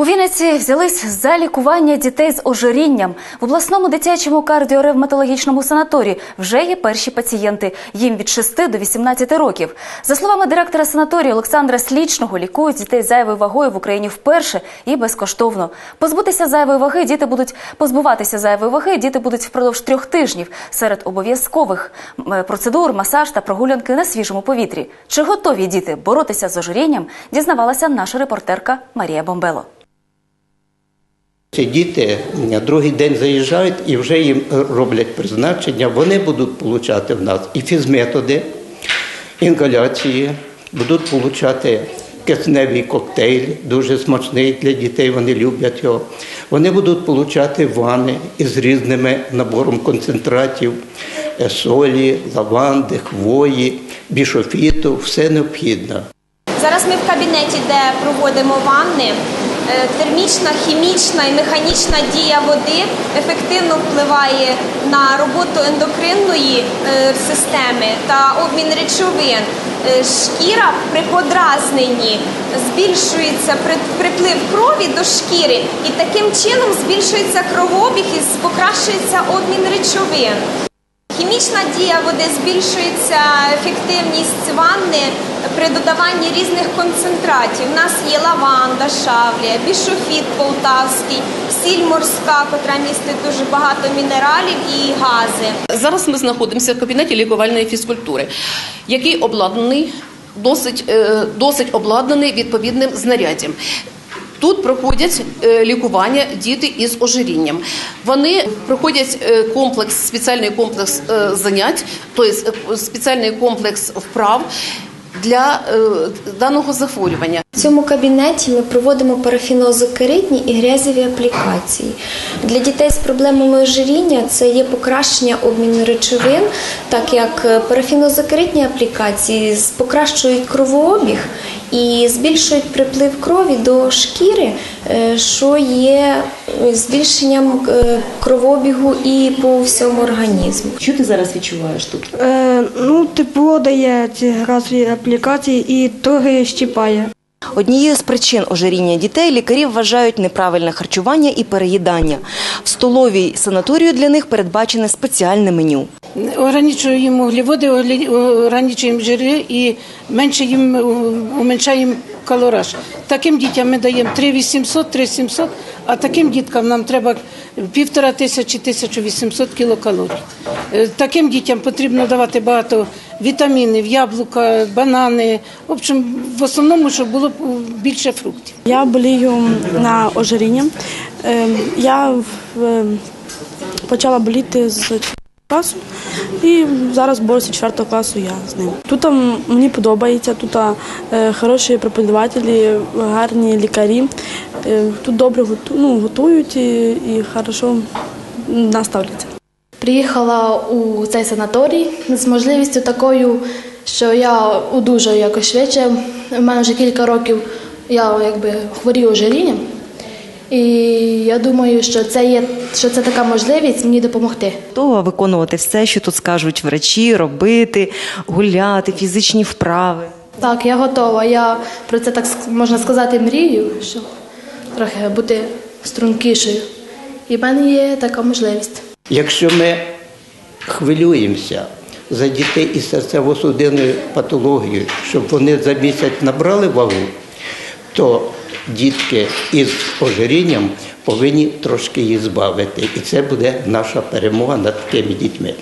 У Вінниці взялись за лікування дітей з ожирінням. В обласному дитячому кардіоревматологічному санаторії вже є перші пацієнти. Їм від 6 до 18 років. За словами директора санаторію Олександра Слічного, лікують дітей зайвою вагою в Україні вперше і безкоштовно. Позбутися зайвої ваги діти будуть позбуватися зайвої ваги. Діти будуть впродовж трьох тижнів серед обов'язкових процедур, масаж та прогулянки на свіжому повітрі. Чи готові діти боротися з ожирінням? Дізнавалася наша репортерка Марія Бомбело. Ці діти другий день заїжджають і вже їм роблять призначення. Вони будуть отримати в нас і фізметоди, інгаляції, будуть отримати кисневий коктейль, дуже смачний для дітей, вони люблять його. Вони будуть отримати вани із різними набором концентратів, е, солі, лаванди, хвої, бішофіту, все необхідне. Зараз ми в кабінеті, де проводимо ванни. Е, Термічна, хімічна і механічна дія води ефективно впливає на роботу ендокринної е, системи та обмін речовин. Е, Шкіра при подразненні збільшується при- приплив крові до шкіри, і таким чином збільшується кровообіг і покращується обмін речовин. Хімічна дія води збільшується ефективність ванни при додаванні різних концентратів. У нас є лаванда, шавлія, бішофіт полтавський, сіль морська, котра містить дуже багато мінералів і гази. Зараз ми знаходимося в кабінеті лікувальної фізкультури, який обладнаний досить, е, досить обладнаний відповідним знаряддям. Тут проходять е, лікування діти із ожирінням. Вони проходять е, комплекс, спеціальний комплекс е, занять, тобто спеціальний комплекс вправ для даного захворювання. В цьому кабінеті ми проводимо парафінозокеритні і грязеві аплікації. Для дітей з проблемами ожиріння це є покращення обміну речовин, так як парафінозокеритні аплікації покращують кровообіг і збільшують приплив крові до шкіри, е, що є е, збільшенням кровобігу і по всьому організму. Що ти зараз відчуваєш тут? Е, ну, тепло дає ці газові аплікації і трохи щіпає. Однією з причин ожиріння дітей лікарі вважають неправильне харчування і переїдання. В столовій санаторію для них передбачене спеціальне меню. Ограничуємо вуглеводи, оглі- ограничуємо жири і менше їм е, уменшаємо калораж. Таким дітям ми даємо 3800, 3700, а таким діткам нам треба півтора тисячі, 1800 кілокалорій. Е, Таким дітям потрібно давати багато вітамінів, яблука, банани. В общем, в основному, щоб було е, більше фруктів. Я болію на ожиріння. Е, я почала боліти з класу і зараз борюся четвертого класу я з ним. Тут мені подобається, тут хороші преподавателі, гарні лікарі. Тут добре ну, готують і, і хорошо наставляться. Приїхала у цей санаторій з можливістю такою, що я одужаю якось швидше. У мене вже кілька років я якби хворію ожирінням. І я думаю, що це є що це така можливість мені допомогти. Готова виконувати все, що тут скажуть врачі, робити, гуляти, фізичні вправи. Так, я готова. Я про це так можна сказати мрію, щоб трохи бути стрункішою. І в мене є така можливість. Якщо ми хвилюємося за дітей із серцево-судинною патологією, щоб вони за місяць набрали вагу, то дітки із ожирінням повинні трошки її збавити. І це буде наша перемога над такими дітьми.